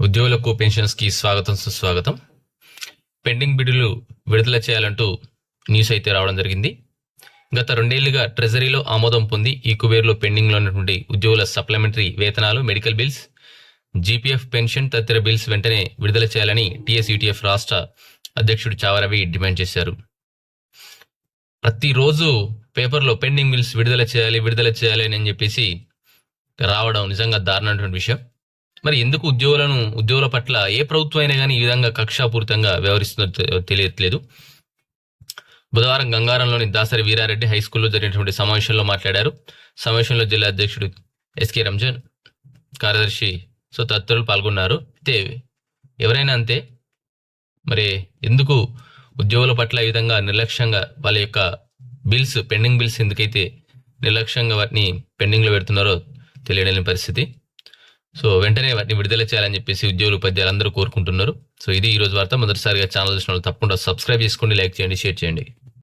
ఉద్యోగులకు పెన్షన్స్కి స్వాగతం సుస్వాగతం. పెండింగ్ బిడ్డులు విడుదల చేయాలంటూ న్యూస్ అయితే రావడం జరిగింది. గత రెండేళ్ళుగా ట్రెజరీలో ఆమోదం పొంది ఈ కుబేర్లో పెండింగ్లో ఉన్నటువంటి ఉద్యోగుల సప్లిమెంటరీ వేతనాలు మెడికల్ బిల్స్ జీపీఎఫ్ పెన్షన్ తదితర బిల్స్ వెంటనే విడుదల చేయాలని టీఎస్యూటీఎఫ్ రాష్ట్ర అధ్యక్షుడు చావరవి డిమాండ్ చేశారు. ప్రతిరోజు పేపర్లో పెండింగ్ బిల్స్ విడుదల చేయాలి విడుదల చేయాలి అని చెప్పేసి రావడం నిజంగా దారుణమైనటువంటి విషయం. మరి ఎందుకు ఉద్యోగులను ఉద్యోగుల పట్ల ఏ ప్రభుత్వం అయినా కానీ ఈ విధంగా కక్షాపూరితంగా వ్యవహరిస్తుందో తెలియట్లేదు. బుధవారం గంగారంలోని దాసరి వీరారెడ్డి హై స్కూల్లో జరిగినటువంటి సమావేశంలో మాట్లాడారు. సమావేశంలో జిల్లా అధ్యక్షుడు ఎస్కే రంజన్ కార్యదర్శి సో తదితరులు పాల్గొన్నారు. అయితే ఎవరైనా అంతే? మరి ఎందుకు ఉద్యోగుల పట్ల ఈ విధంగా నిర్లక్ష్యంగా వాళ్ళ యొక్క బిల్స్ పెండింగ్ బిల్స్ ఎందుకైతే నిర్లక్ష్యంగా వాటిని పెండింగ్లో పెడుతున్నారో తెలియలేని పరిస్థితి. సో వెంటనే వాటిని విడుదల చేయాలని చెప్పేసి ఉద్యోగులు ఉపాధ్యాయులు అందరూ కోరుకుంటున్నారు. సో ఇది ఈ రోజు వార్త. మొదటిసారిగా ఛానల్ చూసిన వాళ్ళు తప్పకుండా సబ్స్క్రైబ్ చేసుకోండి లైక్ చేయండి షేర్ చేయండి.